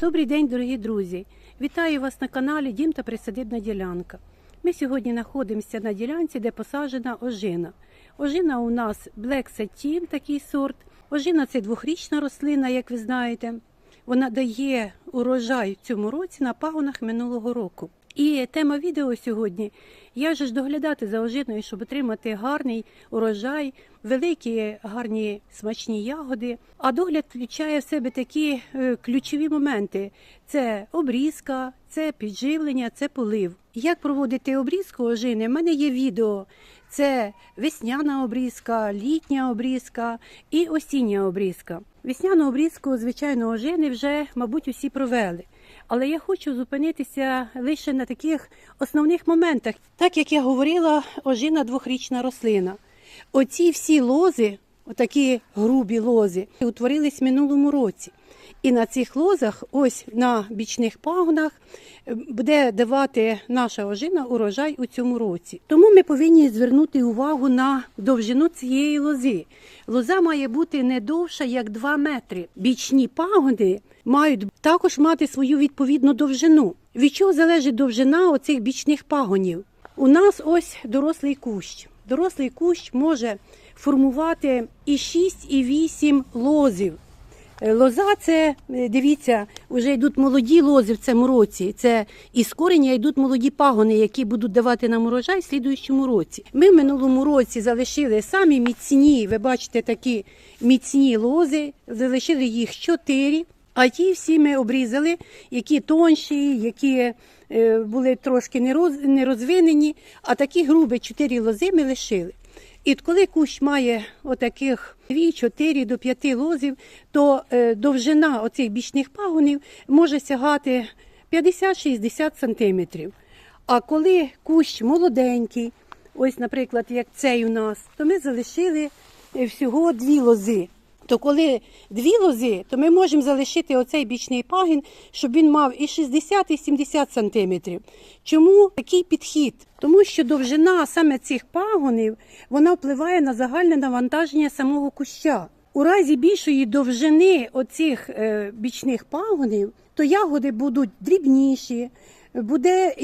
Добрий день, дорогі друзі! Вітаю вас на каналі Дім та Присадибна ділянка. Ми сьогодні знаходимося на ділянці, де посаджена ожина. Ожина у нас Black Satin, такий сорт. Ожина це двохрічна рослина, як ви знаєте. Вона дає урожай в цьому році на пагонах минулого року. І тема відео сьогодні же ж доглядати за ожиною, щоб отримати гарний урожай, великі гарні смачні ягоди. А догляд включає в себе такі е, ключові моменти: це обрізка, це підживлення, це полив. Як проводити обрізку ожини? У мене є відео. Це весняна обрізка, літня обрізка і осіння обрізка. Весняну обрізку, звичайно, ожини вже, мабуть, усі провели. Але я хочу зупинитися лише на таких основних моментах. Так як я говорила, ожина двохрічна рослина. Оці всі лози, отакі грубі лози, утворились в минулому році. І на цих лозах, ось на бічних пагонах, е, буде давати наша ожина урожай у цьому році. Тому ми повинні звернути увагу на довжину цієї лози. Лоза має бути не довша, як 2 метри. Бічні пагони мають також мати свою відповідну довжину. Від чого залежить довжина оцих бічних пагонів? У нас ось дорослий кущ. Дорослий кущ може формувати і 6, і 8 лозів. Е, Лоза це, е, дивіться, вже йдуть молоді лози в цьому році. Це із корення йдуть молоді пагони, які будуть давати нам урожай в слідуючому році. Ми в минулому році залишили самі міцні, ви бачите, такі міцні лози, залишили їх чотири. А ті всі ми обрізали, які тонші, які е, були трошки не роз- не розвинені, а такі грубі чотири лози ми лишили. І коли кущ має отаких 2-4 до 5 лозів, то е, довжина оцих бічних пагонів може сягати 50-60 сантиметрів. А коли кущ молоденький, ось, наприклад, як цей у нас, то ми залишили е, всього дві лози. То коли дві лози, то ми можемо залишити оцей бічний пагін, щоб він мав і 60, і 70 сантиметрів. Чому такий підхід? Тому що довжина саме цих пагонів вона впливає на загальне навантаження самого куща. У разі більшої довжини оцих е, бічних пагонів, то ягоди будуть дрібніші, буде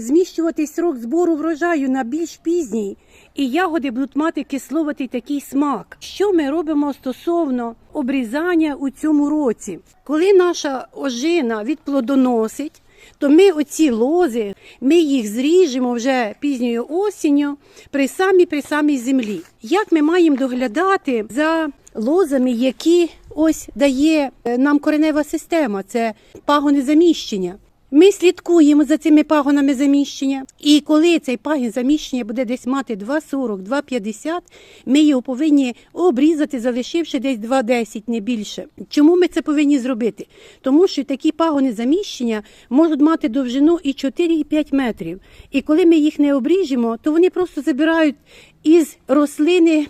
зміщуватись срок збору врожаю на більш пізній, і ягоди будуть мати кисловатий такий смак. Що ми робимо стосовно обрізання у цьому році? Коли наша ожина відплодоносить, то ми оці лози, ми їх зріжемо вже пізньою осінню при самій при самій землі. Як ми маємо доглядати за лозами, які ось дає е, нам коренева система, це пагони заміщення. Ми слідкуємо за цими пагонами заміщення, і коли цей пагін заміщення буде десь мати 2,40, 2,50, ми його повинні обрізати, залишивши десь 2,10, не більше. Чому ми це повинні зробити? Тому що такі пагони заміщення можуть мати довжину і 4, і 5 метрів. І коли ми їх не обріжемо, то вони просто забирають із рослини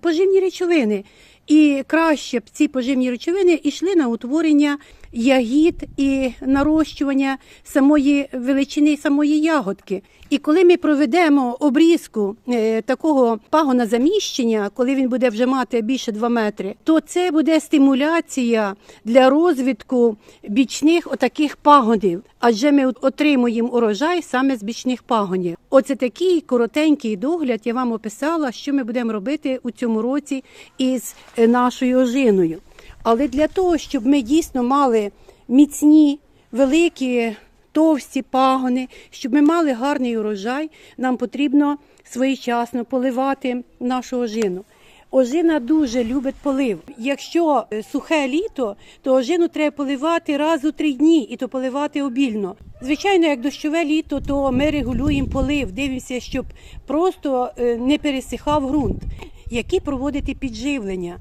поживні речовини. І краще б ці поживні речовини йшли на утворення ягід і нарощування самої величини самої ягодки. І коли ми проведемо обрізку е, такого пагона заміщення, коли він буде вже мати більше 2 метри, то це буде стимуляція для розвитку бічних отаких пагонів. Адже ми отримуємо урожай саме з бічних пагонів. Оце такий коротенький догляд. Я вам описала, що ми будемо робити у цьому році із е, нашою ожиною. Але для того, щоб ми дійсно мали міцні, великі, товсті пагони, щоб ми мали гарний урожай, нам потрібно своєчасно поливати нашу ожину. Ожина дуже любить полив. Якщо е, сухе літо, то ожину треба поливати раз у три дні і то поливати обільно. Звичайно, як дощове літо, то ми регулюємо полив, дивимося, щоб просто е, не пересихав ґрунт. Які проводити підживлення?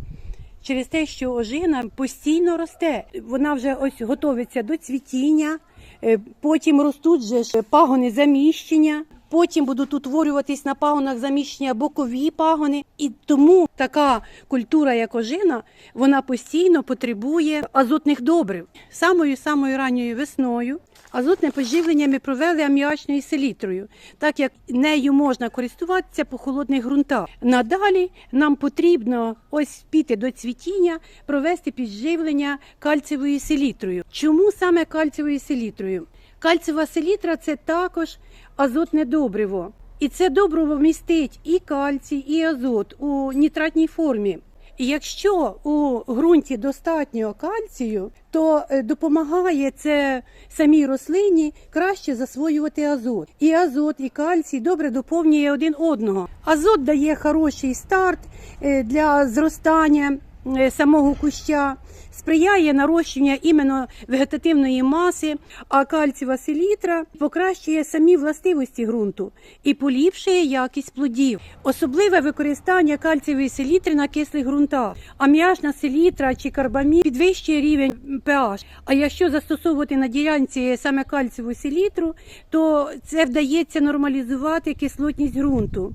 Через те, що ожина постійно росте. Вона вже ось готовиться до цвітіння, е, потім ростуть же пагони заміщення. потім будуть утворюватись на пагонах заміщення бокові пагони. І тому така культура, як ожина, вона постійно потребує азотних добрив. Самою самою ранньою весною азотне поживлення ми провели аміачною селітрою, так як нею можна користуватися по холодних ґрунтах. Надалі нам потрібно ось піти до цвітіння, провести підживлення кальцієвою селітрою. Чому саме кальцієвою селітрою? Кальцієва селітра це також азотне добриво. І це добриво містить і кальцій, і азот у нітратній формі. І якщо у ґрунті достатньо кальцію, то е, допомагає це самій рослині краще засвоювати азот. І азот, і кальцій добре доповнює один одного. Азот дає хороший старт е, для зростання е, самого куща, сприяє нарощенню іменно вегетативної маси, а кальцієва селітра покращує самі властивості ґрунту і поліпшує якість плодів. Особливе використання кальцієвої селітри на кислих ґрунтах. Аміачна селітра чи карбамід підвищує рівень pH. А якщо застосовувати на ділянці саме кальцієву селітру, то це вдається нормалізувати кислотність ґрунту.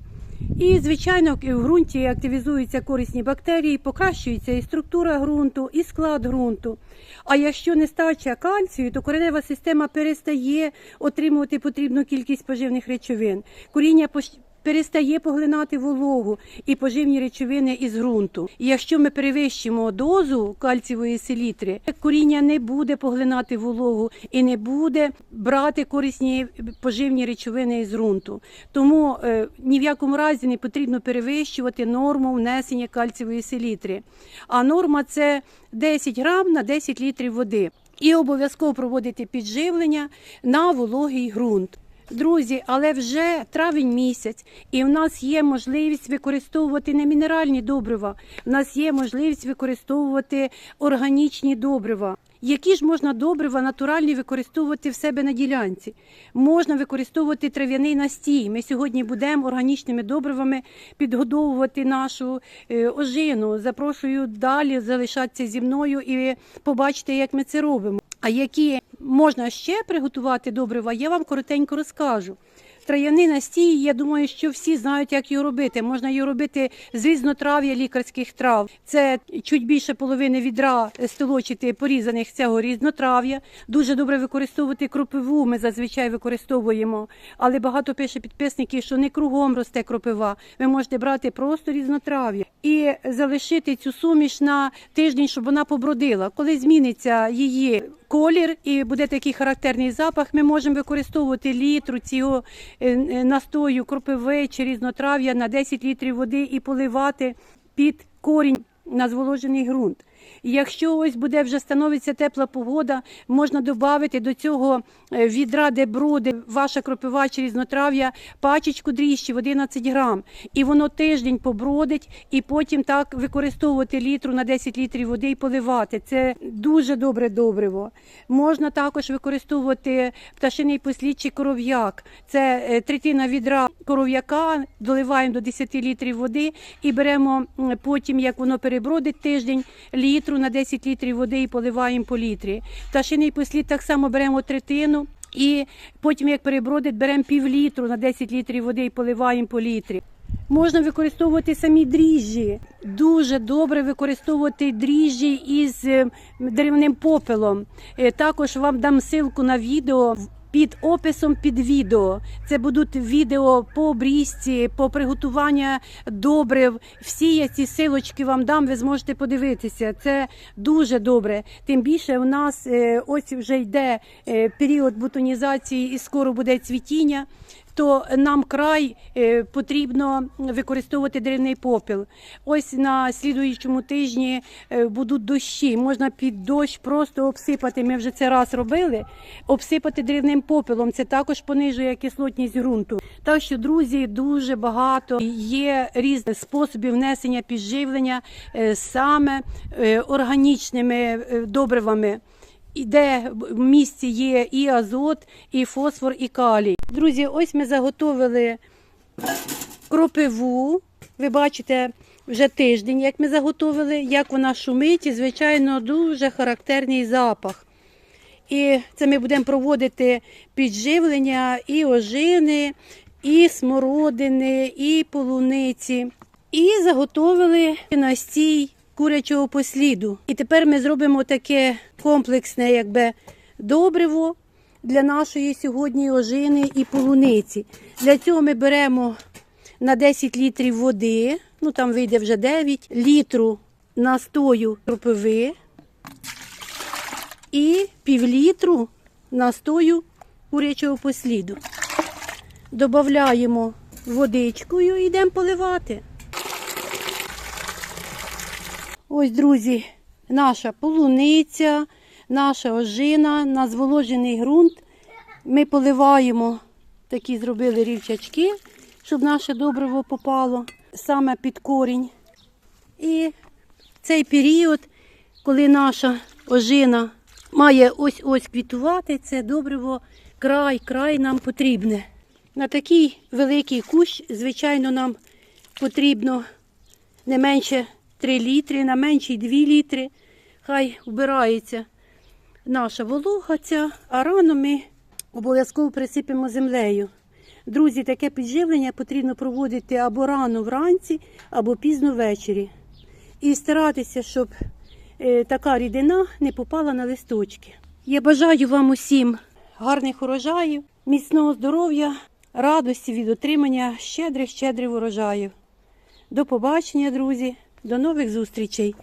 І, звичайно, в ґрунті активізуються корисні бактерії, покращується і структура ґрунту, і склад ґрунту. А якщо нестача кальцію, то коренева система перестає отримувати потрібну кількість поживних речовин. Коріння перестає поглинати вологу і поживні речовини із ґрунту. І якщо ми перевищимо дозу кальцієвої селітри, коріння не буде поглинати вологу і не буде брати корисні поживні речовини із ґрунту. Тому е, ні в якому разі не потрібно перевищувати норму внесення кальцієвої селітри. А норма це 10 грам на 10 літрів води. І обов'язково проводити підживлення на вологий ґрунт. Друзі, але вже травень місяць, і в нас є можливість використовувати не мінеральні добрива, в нас є можливість використовувати органічні добрива. Які ж можна добрива натуральні використовувати в себе на ділянці? Можна використовувати трав'яний настій. Ми сьогодні будемо органічними добривами підгодовувати нашу е, ожину. Запрошую далі залишатися зі мною і побачите, як ми це робимо. А які можна ще приготувати добрива, я вам коротенько розкажу. Трав'яний настій, я думаю, що всі знають, як його робити. Можна його робити з різнотрав'я лікарських трав. Це чуть більше половини відра столочити порізаних цього різнотрав'я. Дуже добре використовувати кропиву. Ми зазвичай використовуємо. Але багато пише підписників, що не кругом росте кропива. Ви можете брати просто різнотрав'я і залишити цю суміш на тиждень, щоб вона побродила. Коли зміниться її колір і буде такий характерний запах, ми можемо використовувати літру цього е, е, настою кропиви чи різнотрав'я на 10 літрів води і поливати під корінь на зволожений ґрунт. Якщо ось буде вже становиться тепла погода, можна додати до цього е, відра, де бруди, ваша кропива чи різнотрав'я, пачечку дріжджів 11 грам. І воно тиждень побродить, і потім так використовувати літру на 10 літрів води і поливати. Це дуже добре добриво. Можна також використовувати пташиний послід чи коров'як. Це е, третина відра коров'яка, доливаємо до 10 літрів води і беремо потім, як воно перебродить тиждень, літру на 10 літрів води і поливаємо по літрі. Пташиний послід так само беремо третину. І потім, як перебродить, беремо пів літру на 10 літрів води і поливаємо по літрі. Можна використовувати самі дріжджі. Дуже добре використовувати дріжджі із е, деревним попелом. Е, Також вам дам ссылку на відео під описом під відео. Це будуть відео по обрізці, по приготуванню добрив. Всі я ці силочки вам дам, ви зможете подивитися. Це дуже добре. Тим більше у нас е, ось вже йде е, період бутонізації і скоро буде цвітіння то нам край е, потрібно використовувати деревний попіл. Ось на слідуючому тижні е, будуть дощі. Можна під дощ просто обсипати. Ми вже це раз робили. Обсипати деревним попелом. Це також понижує кислотність ґрунту. Так що, друзі, дуже багато є різних способів внесення підживлення е, саме органічними добривами. Де в місті є і азот, і фосфор, і калій. Друзі, ось ми заготовили кропиву. Ви бачите вже тиждень, як ми заготовили, як вона шумить, і, звичайно, дуже характерний запах. І це ми будемо проводити підживлення і ожини, і смородини, і полуниці. І заготовили настій курячого посліду. І тепер ми зробимо таке комплексне, якби добриво для нашої сьогодні ожини і полуниці. Для цього ми беремо на 10 літрів води, ну там вийде вже 9, літру настою кропиви і півлітру настою курячого посліду. Добавляємо водичкою і йдемо поливати. Ось, друзі, наша полуниця, наша ожина, на зволожений ґрунт. Ми поливаємо, такі зробили рівчачки, щоб наше добриво попало саме під корінь. І цей період, коли наша ожина має ось-ось квітувати, це добриво край, край нам потрібне. На такий великий кущ, звичайно, нам потрібно не менше 3 літри, на менші 2 літри. Хай вбирається наша волога ця, а рано ми обов'язково присипемо землею. Друзі, таке підживлення потрібно проводити або рано вранці, або пізно ввечері. І старатися, щоб е, така рідина не попала на листочки. Я бажаю вам усім гарних урожаїв, міцного здоров'я, радості від отримання щедрих щедрих урожаїв. До побачення, друзі, до нових зустрічей!